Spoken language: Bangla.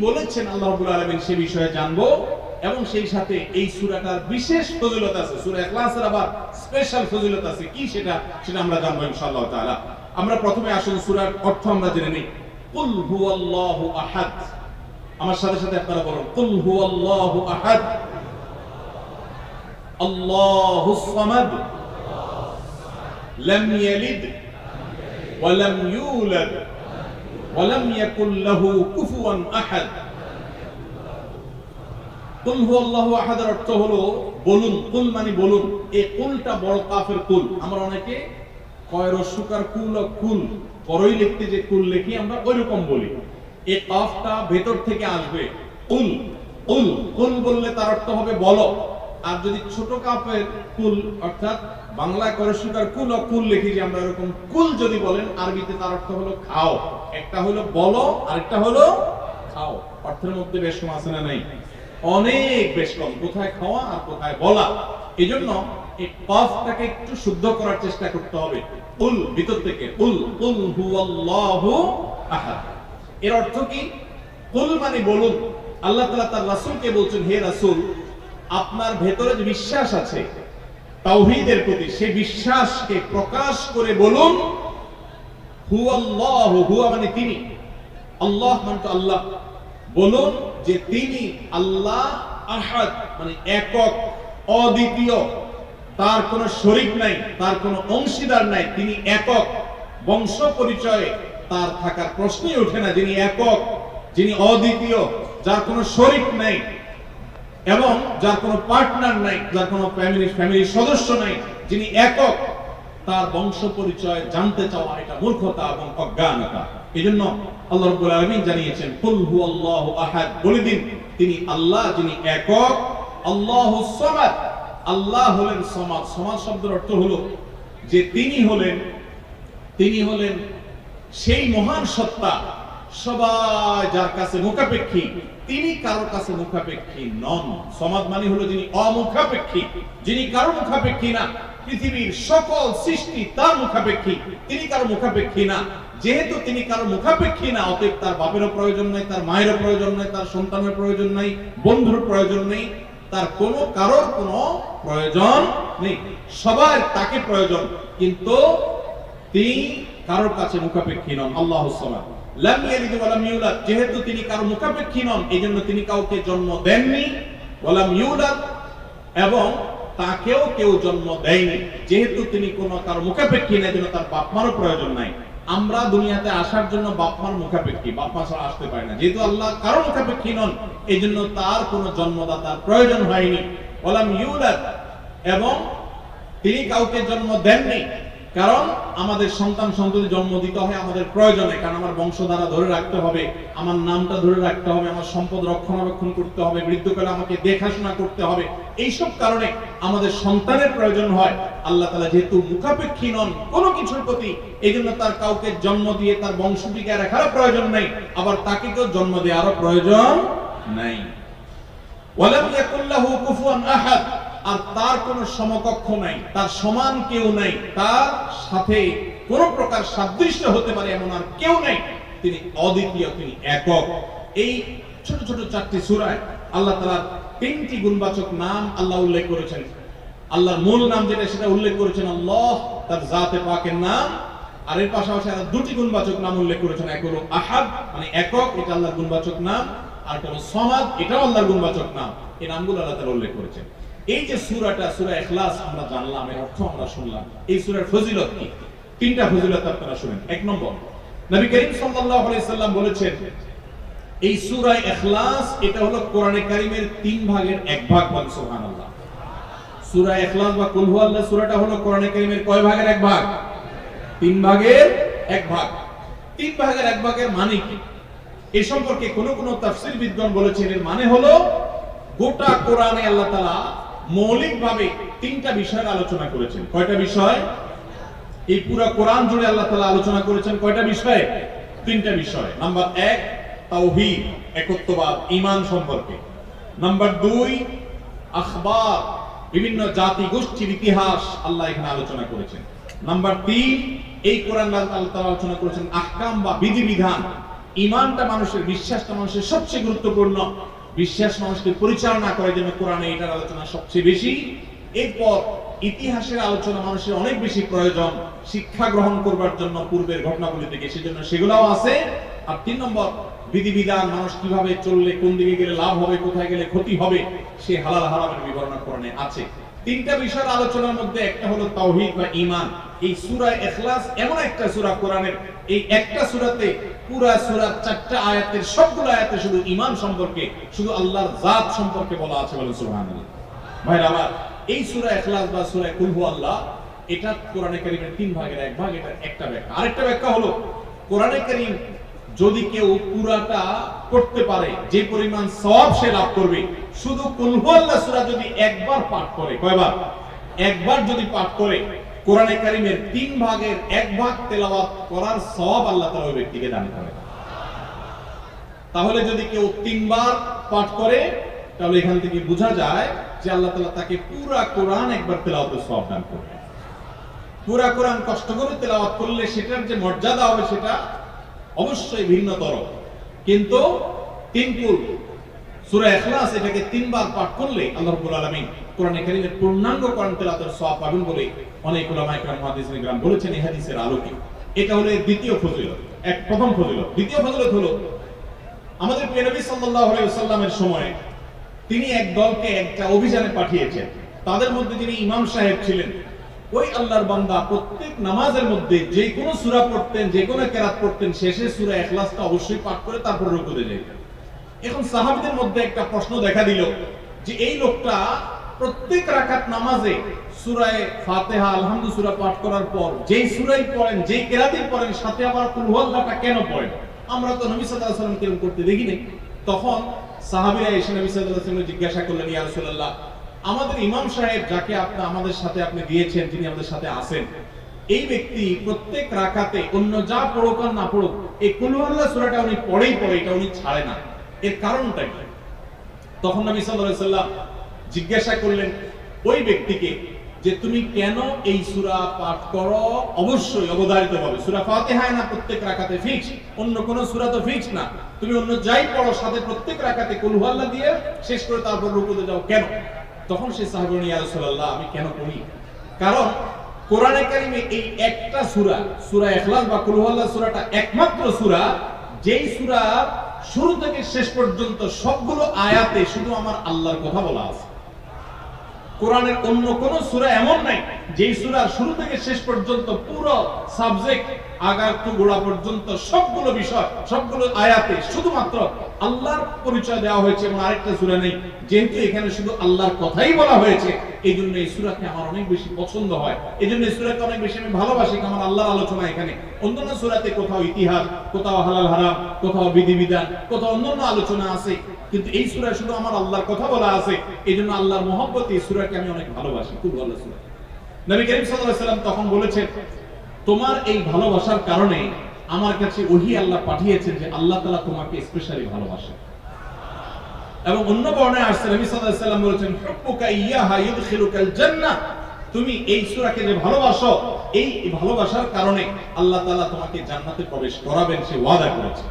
বলেছেন আল্লাহবুল আলমিন সে বিষয়ে জানব। এবং সেই সাথে এই সুরাটার বিশেষ ফজিলত আছে। সুরা ক্লাসের আবার স্পেশাল ফজিলত আছে। কি সেটা? সেটা আমরা জানব ইনশাআল্লাহ তালা আমরা প্রথমে আসুন সুরার অর্থ আমরা জেনে নিই। কুল হুয়াল্লাহু আহাদ। আমার সাথে সাথে আপনারা বলুন, কুল হুয়াল্লাহু আহাদ। আল্লাহু সামাদ। লাম ইয়ালিদ। ওয়া লাম ইউলাদ। ওয়ালাম ইয়াকুল লাহু কুফুয়ান আহাদ। কুল হু আল্লাহু আহাদের অর্থ হলো বলুন, কুল মানে বলুন। এই কুলটা বড় কাফের কুল। আমরা অনেকে কয় রসুকার কুল ও কুল, পরই লিখতে যে কুল লিখি, আমরা ওইরকম বলি। এই কাফটা ভেতর থেকে আসবে। কুল কুল কুল বললে তার অর্থ হবে বলো আর যদি ছোট কাপের কুল, অর্থাৎ বাংলা করসুকার কুল ও কুল লিখি যে আমরা এরকম কুল যদি বলেন, আরবিতে তার অর্থ হলো খাও। একটা হলো বলো, আরেকটা হলো খাও। অর্থের মধ্যে বেশ কম আছে না নাই? অনেক বেশ কম। কোথায় খাওয়া আর কোথায় বলা? এই জন্য এই কফটাকে একটু শুদ্ধ করার চেষ্টা করতে হবে। উল ভিতর থেকে উল উল হুয়াল্লাহু আহাদ। এর অর্থ কি? কুল মানে বলুন। আল্লাহ তাআলা তার রাসূলকে বলছেন, হে রাসূল আপনার ভেতরে যে বিশ্বাস আছে, তাওহীদের প্রতি, সেই বিশ্বাসকে প্রকাশ করে বলুন হুয়াল্লাহু হুয়া মানে তিনি। আল্লাহ মানে তো আল্লাহ। বলুন যে তিনি আল্লাহ আহাদ মানে একক, অদ্বিতীয়। তার কোনো শরিক নাই, তার কোনো অংশীদার নাই, তিনি একক। বংশ পরিচয়ে তার থাকার প্রশ্নই ওঠে না যিনি একক, যিনি অদ্বিতীয়, যার কোনো শরিক নাই। এবং যার কোনো পার্টনার নাই, যার কোনো ফ্যামিলি ফ্যামিলির সদস্য নাই, যিনি একক, তার বংশ পরিচয় জানতে চাওয়া এটা মূর্খতা এবং অজ্ঞানতা। এই জন্য আল্লাহ রব্বুল আলামিন জানিয়েছেন, কুল হু আল্লাহু আহাদ। বলে দিন, তিনি আল্লাহ, যিনি একক, আল্লাহু সামাদ। আল্লাহ হলেন সমাদ। সমাদ শব্দের অর্থ হলো যে তিনি হলেন তিনি হলেন সেই মহান সত্তা সবাই যার কাছে মুখাপেক্ষী, তিনি কারোর কাছে মুখাপেক্ষী নন। সমাজ মানে হলো যিনি অমুখাপেক্ষী, যিনি কারও মুখাপেক্ষী না। পৃথিবীর সকল সৃষ্টি তার মুখাপেক্ষী, তিনি কারও মুখাপেক্ষী না। যেহেতু তিনি কারও মুখাপেক্ষী না, অতএব তার বাপেরও প্রয়োজন নাই, তার মায়েরও প্রয়োজন নাই, তার সন্তানের প্রয়োজন নাই বন্ধুর প্রয়োজন নেই, তার কোনো কারোর কোনো প্রয়োজন নেই। সবার তাকে প্রয়োজন, কিন্তু তিনি কারোর কাছে মুখাপেক্ষী নন। আল্লাহ সামাদ যেহেতু তিনি কারও মুখাপেক্ষী নন, এইজন্য তিনি কাউকে জন্ম দেননি। ওয়া লাম ইউলাদ, এবং তাকেও কেউ জন্ম দেয়নি। যেহেতু তিনি কোন কারও মুখাপেক্ষী না জন্য তার বাপ মারও প্রয়োজন নাই। আমরা দুনিয়াতে আসার জন্য বাপ মার মুখাপেক্ষী বাপ মা ছাড়া আসতে পারে না। যেহেতু আল্লাহ কারও মুখাপেক্ষী নন এই জন্য তার কোনো জন্মদাতার প্রয়োজন হয়নি। ওলাম ইউলাদ, এবং তিনি কাউকে জন্ম দেননি। কারণ আমাদের সন্তান সন্ততি জন্ম দিতে হয় আমাদের প্রয়োজনে, কারণ আমার বংশধারা ধরে রাখতে হবে, আমার নামটা ধরে রাখতে হবে, আমার সম্পদ রক্ষণাবেক্ষণ করতে হবে মৃত্যুকালে আমাকে দেখাশোনা করতে হবে, এইসব কারণে আমাদের সন্তানের প্রয়োজন হয়। আল্লাহ তালা যেহেতু মুখাপেক্ষী নন কোনো কিছুর প্রতি এই জন্য তার কাউকে জন্ম দিয়ে তার বংশ টিকে রাখারও প্রয়োজন নেই, আবার তাকে কেউ জন্ম দেওয়ারও প্রয়োজন নাই। ওয়ালাম ইয়াকুল্লাহু কুফুয়ান আহাদ। আর তার কোনো সমকক্ষ নাই, তার সমান কেউ নাই, তার সাথে কোন প্রকার সাদৃশ্য হতে পারে এমন আর কেউ নাই, তিনি অদ্বিতীয়, তিনি একক। এই ছোট ছোট চারটি সূরায় আল্লাহ তাআলা তিনটি গুণবাচক নাম আল্লাহ উল্লেখ করেছেন। আল্লাহর মূল নাম যেটা, সেটা উল্লেখ করেছেন আল্লাহ, তার জাতে পাকের নাম, আর এর পাশাপাশি আরও দুটি গুণবাচক নাম উল্লেখ করেছেন, এক হলো আহাদ মানে একক, এটা আল্লাহর গুণবাচক নাম, আর হলো সমাদ, এটাও আল্লাহর গুণবাচক নাম। এই নামগুলো আল্লাহ তাআলা উল্লেখ করেছেন। এই যে সূরাটা, সূরা ইখলাস আমরা জানলাম, এর অর্থ আমরা শুনলাম। এই সূরার ফজিলত কি? তিনটা ফজিলত আপনারা শুনেন। এক নম্বর, নবী করিম সাল্লাল্লাহু আলাইহি সাল্লাম বলেছেন, এই সূরা ইখলাস, এটা হলো কোরআনে কারীমের তিন ভাগের এক ভাগ বল, সুবহানাল্লাহ। সূরা ইখলাস বা কুল হুয়াল্লাহ সূরাটা হলো কোরআনে কারীমের কয় ভাগের এক ভাগ? তিন ভাগের এক ভাগ। তিন ভাগের এক ভাগের মানে কি? এ সম্পর্কে কোন কোন তাফসীর বিদ্বান বলেছেন, এর মানে হলো গোটা কোরআনে আল্লাহ তাআলা মৌলিকভাবে তিনটা বিষয়ের আলোচনা করেছেন। কয়টা বিষয়? এই পুরো কোরআন জুড়ে আল্লাহ তাআলা আলোচনা করেছেন কয়টা বিষয়ে? তিনটা বিষয়। নাম্বার এক একত্ববাদ, ঈমান সম্পর্কে। নাম্বার দুই, আখবার, বিভিন্ন জাতি, গোষ্ঠীর ইতিহাস আল্লাহ এখানে আলোচনা করেছেন। নাম্বার তিন, এই কোরআন আল্লাহ আলোচনা করেছেন আহকাম বা বিধিবিধান। ইমানটা মানুষের, বিশ্বাসটা মানুষের সবচেয়ে গুরুত্বপূর্ণ। বিশ্বাস মানুষকে পরিচালনা করে জন্য কোরআনে এটার আলোচনা সবচেয়ে বেশি। এরপর ইতিহাসের আলোচনা মানুষের অনেক বেশি প্রয়োজন, শিক্ষা গ্রহণ করবার জন্য পূর্বের ঘটনাগুলি থেকে। সেজন্য সেগুলোও আছে। আর তিন নম্বর, বিধিবিধান মানুষ কীভাবে চললে, কোন দিকে গেলে লাভ হবে, কোথায় গেলে ক্ষতি হবে, সে হালাল হারামের বিবরণ কোরআনে আছে। তিনটা বিষয়ের আলোচনার মধ্যে একটা হলো তাওহীদ বা ইমান এই সূরা ইখলাস এমন একটা সুরা কোরআনের, এই একটা সূরাতে পুরা সূরা চারটা আয়াতের সবগুলো আয়াতে শুধু ঈমান সম্পর্কে, শুধু আল্লাহর জাত সম্পর্কে বলা আছে বলে সুবহানাল্লাহ। ভাইরা আমার, এই সূরা ইখলাস বা সূরা কুল আল্লাহ, এটা কোরআনে কারীমের তিন ভাগের এক ভাগ এটা একটা ব্যাখ্যা। আরেকটা ব্যাখ্যা হলো, কোরআনে কারীম যদি কেউ পুরাটা করতে পারে, যে পরিমাণ সব সে লাভ করবে। শুধু কুলহু আল্লাহ সূরা যদি একবার পাঠ করে, কয়বার? একবার যদি পাঠ করে কোরআনে কারীমের তিন ভাগের এক ভাগ তেলাওয়াত করার সওয়াব আল্লাহ তাআলা ওই ব্যক্তিকে দান করে। তাহলে যদি কেউ তিনবার পাঠ করে, তাহলে এখান থেকে বোঝা যায় যে আল্লাহ তাআলা তাকে পুরা কোরআন একবার তেলাওয়াতের সওয়াব দান করবে। পুরা কোরআন কষ্ট করে তেলাওয়াত করলে সেটার যে মর্যাদা হবে সেটা অবশ্যই ভিন্নতর। কিন্তু তিন কুল সূরা ইখলাস এটাকে তিনবার পাঠ করলে আল্লাহ রাব্বুল আলামিন কোরআনে কারীমের পূর্ণাঙ্গ কোরআন তেলাওয়াতের সওয়াব পাবেন বলে অনেক উলামা ইকরাম মুহাদ্দিসিন ইকরাম বলেছেন। এই হাদিসের আলোকে। এটা হলো দ্বিতীয় ফজিলত, এক প্রথম ফজিলত। দ্বিতীয় ফজিলত হলো, আমাদের প্রিয় নবী সাল্লাল্লাহু আলাইহি ওয়াসাল্লামের সময় তিনি এক দলকে একটা অভিযানে পাঠিয়েছেন। তাদের মধ্যে যিনি ইমাম সাহেব ছিলেন, ওই আল্লাহর বান্দা প্রত্যেক নামাজের মধ্যে যে কোনো সূরা পড়তেন, যে কোনো কেরাত পড়তেন, শেষে সূরা ইখলাসটা অবশ্যই পাঠ করে তারপর রুকুতে যেতেন এখন সাহাবীদের মধ্যে একটা প্রশ্ন দেখা দিল যে, এই লোকটা প্রত্যেক রাকাত নামাজে সূরায়ে ফাতিহা আলহামদু সূরা পাঠ করার পর যেই সূরাই পড়েন, যেই কেরাতই পড়েন, সাথে আবার কুল কেন পড়েন? আমরা তো নবী আলাইহি ওয়াসাল্লাম কেমন করতে দেখিনি তখন সাহাবীরা এসে নবী সাল্লাল্লাহু আলাইহি জিজ্ঞাসা করলেন, ইয়া রাসূলুল্লাহ, আমাদের ইমাম সাহেব যাকে আপনি, আমাদের সাথে আপনি দিয়েছেন, যিনি আমাদের সাথে আছেন, এই ব্যক্তি প্রত্যেক রাকাতে অন্য যা পড়ুক আর না পড়ুক, এই কুল হুয়াল্লাহ সূরাটা উনি পড়েই পড়ে, এটা উনি ছাড়ে না। এর কারণটা কি? তখন নবী সাল্লাল্লাহু আলাইহি সাল্লাম জিজ্ঞাসা করলেন ওই ব্যক্তিকে যে তুমি কেন এই সূরা পাঠ করো? অবশ্যই অবধারিত হবে সূরা ফাতিহা না প্রত্যেক রাকাতে ফিক্স অন্য কোন সূরা তো ফিক্স না। তুমি অন্য যাই পড়ো সাথে প্রত্যেক রাকাতে কুল হুয়াল্লাহ দিয়ে শেষ করে তারপর রুকুতে যাও। কেন? তখন সে সাহাবী বলেন, ইয়া রাসূলুল্লাহ আমি কেন পড়ি? কারণ কোরআনে কারিমে এই একটা সুরা সুরা ইখলাস বা কুল হুয়াল্লাহ সূরাটা একমাত্র সূরা যেই সুরা শুরু থেকে শেষ পর্যন্ত সবগুলো আয়াতে শুধু আমার আল্লাহর কথা বলা আছে। কোরআনের অন্য কোন সূরা এমন নাই যেই সূরার শুরু থেকে শেষ পর্যন্ত পুরো সাবজেক্ট আগার টু গোড়া পর্যন্ত সবগুলো বিষয়, সবগুলো আয়াতে শুধুমাত্র আল্লাহর পরিচয় দেওয়া হয়েছে এবং আরেকটা সূরা নেই। যেহেতু এখানে শুধু আল্লাহর কথাই বলা হয়েছে এই জন্য এই আমার অনেক বেশি পছন্দ হয়। এই জন্য এই অনেক বেশি আমি ভালোবাসি আমার আল্লাহর আলোচনা এখানে। অন্যান্য সূরাতে কোথাও ইতিহাস, কোথাও হালাল হারাম, কোথাও বিধিবিধান, কোথাও অন্যান্য আলোচনা আছে, কিন্তু এই সূরায় শুধু আমার আল্লাহর কথা বলা আছে এই জন্য আল্লাহর মহব্বত এই সূরাকে আমি অনেক ভালোবাসি। খুব ভালো সূরা। নবী করিম সাল্লাম তখন বলেছেন তোমার এই ভালোবাসার কারণে আমার কাছে ওহি আল্লাহ পাঠিয়েছেন যে আল্লাহ তালা তোমাকে স্পেশালি ভালোবাসে। এবং অন্য বর্ণায় আসছে সাল্লাল্লাহু সাল্লাম বলেছেন, হুব্বুকা ইয়াহা ইউদখিলুকাল জান্নাহ। তুমি এই সূরাকে যে ভালোবাসো, এই ভালোবাসার কারণে আল্লাহ তাআলা তোমাকে জান্নাতে প্রবেশ করাবেন, সে ওয়াদা করেছে।